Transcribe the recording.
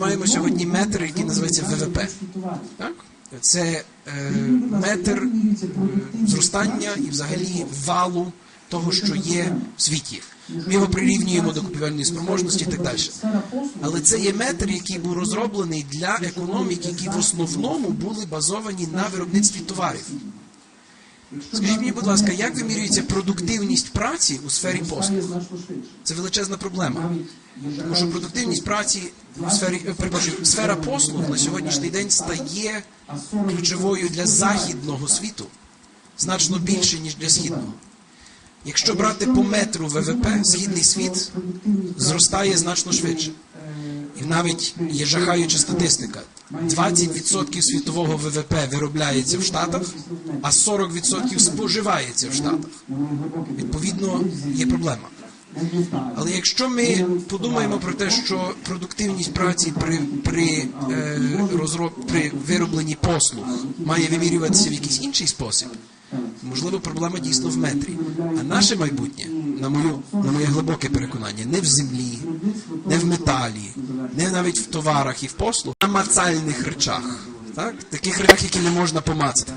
Маємо сьогодні метр, який називається ВВП. Так? Це е, метр е, зростання і взагалі валу того, що є в світі. Ми його прирівнюємо до купівельної спроможності і так далі. Але це є метр, який був розроблений для економік, які в основному були базовані на виробництві товарів. Скажіть мені, будь ласка, як вимірюється продуктивність праці у сфері послуг? Це величезна проблема. Тому що продуктивність праці в сфері е, перепрошую, сфера послуг на сьогоднішній день стає ключовою для західного світу значно більше, ніж для східного. Якщо брати по метру ВВП, східний світ зростає значно швидше. І навіть є жахаюча статистика. 20% світового ВВП виробляється в Штатах, а 40% споживається в Штатах. Відповідно, є проблема. Але якщо ми подумаємо про те, що продуктивність праці при, при, е, розроб, при виробленні послуг має вимірюватися в якийсь інший спосіб, можливо, проблема дійсно в метрі. А наше майбутнє, на мою на моє глибоке переконання, не в землі, не в металі, не навіть в товарах і в послугах, а мацальних речах. Так? Таких речах, які не можна помацати.